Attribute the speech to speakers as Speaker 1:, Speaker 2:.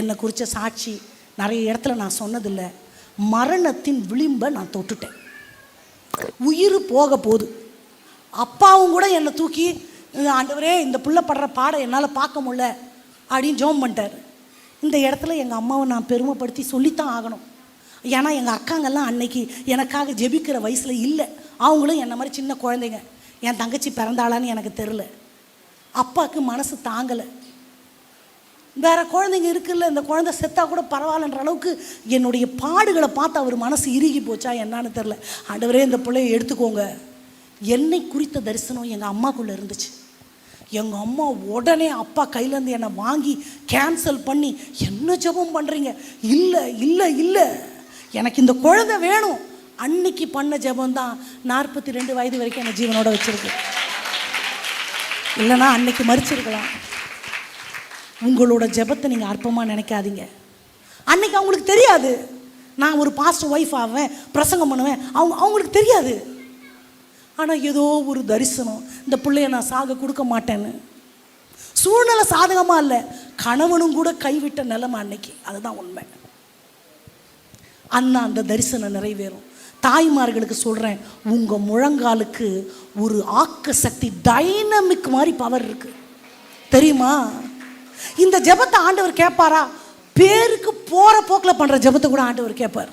Speaker 1: என்னை குறித்த சாட்சி நிறைய இடத்துல நான் சொன்னதில்லை. மரணத்தின் விளிம்பை நான் தொட்டுட்டேன். உயிர் போக போகுது. அப்பாவும் கூட என்னை தூக்கி ஆண்டவரே இந்த புள்ள படுற பாடம் என்னால் பார்க்க முடியல அப்படின்னு ஜோம் பண்ணிட்டார். இந்த இடத்துல எங்கள் அம்மாவை நான் பெருமைப்படுத்தி சொல்லித்தான் ஆகணும். ஏன்னா எங்கள் அக்காங்கெல்லாம் அன்னைக்கு எனக்காக ஜெபிக்கிற வயசில் இல்லை. அவங்களும் என்ன மாதிரி சின்ன குழந்தைங்க. என் தங்கச்சி பிறந்தாளான்னு எனக்கு தெரில அப்பாவுக்கு மனசு தாங்கலை. வேற குழந்தைங்க இருக்குல்ல இந்த குழந்தை செத்தா கூட பரவாயில்லன்ற அளவுக்கு என்னுடைய பாடுகளை பார்த்து அவர் மனசு இறுகி போச்சா என்னான்னு தெரில ஆண்டவரே இந்த பிள்ளைய எடுத்துக்கோங்க. என்னை குறித்த தரிசனம் எங்கள் அம்மாக்குள்ளே இருந்துச்சு. எங்கள் அம்மா உடனே அப்பா கையிலேருந்து என்னை வாங்கி கேன்சல் பண்ணி என்ன ஜெபம் பண்ணுறீங்க இல்லை இல்லை இல்லை. எனக்கு இந்த குழந்தை வேணும். அன்னைக்கு பண்ண ஜெபம் தான் நாற்பத்தி ரெண்டு வயது வரைக்கும் என்னை ஜீவனோட வச்சிருக்கு. இல்லைன்னா அன்னைக்கு மறிச்சிருக்கலாம் உங்களோட ஜெபத்தை நீங்கள் அற்பமாக நினைக்காதீங்க. அன்னைக்கு அவங்களுக்கு தெரியாது. நான் ஒரு பாஸ்ட் ஒய்ஃப் ஆவேன் பிரசங்கம் பண்ணுவேன். அவங்க அவங்களுக்கு தெரியாது. ஆனால் ஏதோ ஒரு தரிசனம் இந்த பிள்ளைய நான் சாக கொடுக்க மாட்டேன்னு. சூழ்நிலை சாதகமாக இல்லை. கணவனும் கூட கைவிட்ட நிலைமை அன்னைக்கு. அதுதான் உண்மை. அண்ணா அந்த தரிசனம் நிறைவேறும். தாய்மார்களுக்கு சொல்கிறேன் உங்கள் முழங்காலுக்கு ஒரு ஆக்க சக்தி டைனமிக் மாதிரி பவர் இருக்குது தெரியுமா? இந்த ஜபத்தை ஆண்டவர் கேட்பாரா? பேருக்கு போகிற போக்கில் பண்ணுற ஜபத்தை கூட ஆண்டவர் கேட்பார்.